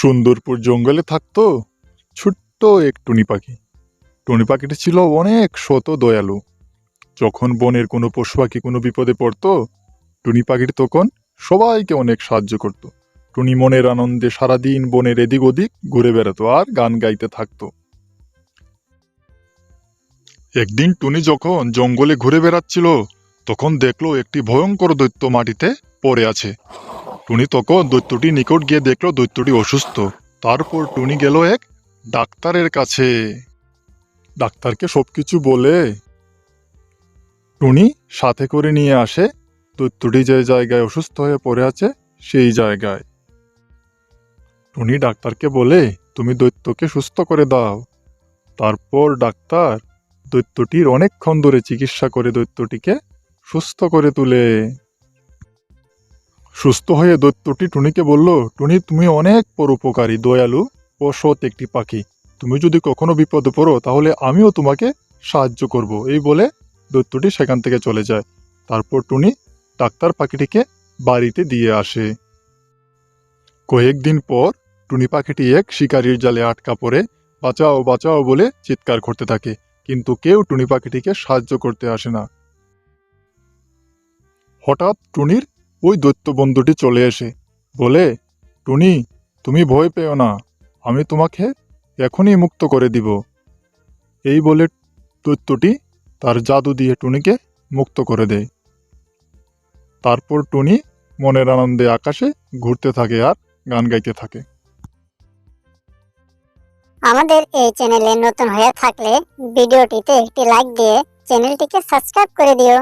সুন্দরপুর জঙ্গলে থাকতো ছোট্ট এক টুনি পাখি। টুনি পাখিটি ছিল অনেক শত দয়ালু। যখন বনের কোনো পশু পাখি কোনো বিপদে পড়তো, টুনি পাখিটি তখন সবাইকে অনেক সাহায্য করত। টুনি মনের আনন্দে সারাদিন বনের এদিক ওদিক ঘুরে বেড়াতো আর গান গাইতে থাকতো। একদিন টুনি যখন জঙ্গলে ঘুরে বেড়াচ্ছিল, তখন দেখল একটি ভয়ঙ্কর দৈত্য মাটিতে পড়ে আছে। টুনি তখন দৈত্যটি নিকট গিয়ে দেখল দৈত্যটি অসুস্থ। তারপর টুনি গেল এক ডাক্তারের কাছে। ডাক্তারকে সবকিছু বলে টুনি সাথে করে নিয়ে আসে। দৈত্যটি যে জায়গায় অসুস্থ হয়ে পড়ে আছে, সেই জায়গায়। টুনি ডাক্তারকে বলে, তুমি দৈত্যকে সুস্থ করে দাও। তারপর ডাক্তার দৈত্যটির অনেকক্ষণ ধরে চিকিৎসা করে দৈত্যটিকে সুস্থ করে তুলে। সুস্থ হয়ে দৈত্যটি টুনিকে বলল, টুনি, তুমি অনেক পরোপকারী, দয়ালু ও সৎ একটি পাখি। তুমি যদি কখনো বিপদে পড়ো, তাহলে আমিও তোমাকে সাহায্য করব। এই বলে দৈত্যটি সেখান থেকে চলে যায়। তারপর টুনি ডাক্তার পাখিটিকে বাড়িতে দিয়ে আসে। কয়েকদিন পর টুনি পাখিটি এক শিকারির জালে আটকা পড়ে, বাঁচাও বাঁচাও বলে চিৎকার করতে থাকে, কিন্তু কেউ টুনি পাখিটিকে সাহায্য করতে আসে না। হঠাৎ টুনির ওই দৈত্য বন্ধুটি চলে এসে বলে, টুনি, তুমি ভয় পেও না, আমি তোমাকে এখনই মুক্ত করে দিব। এই বলে দৈত্যটি তার জাদু দিয়ে টুনিকে মুক্ত করে দেয়। তারপর টুনি মনের আনন্দে আকাশে ঘুরতে থাকে আর গান গাইতে থাকে। আমাদের এই চ্যানেলে নতুন হয়ে থাকলে ভিডিওটিতে একটি লাইক দিয়ে চ্যানেলটিকে সাবস্ক্রাইব করে দিও।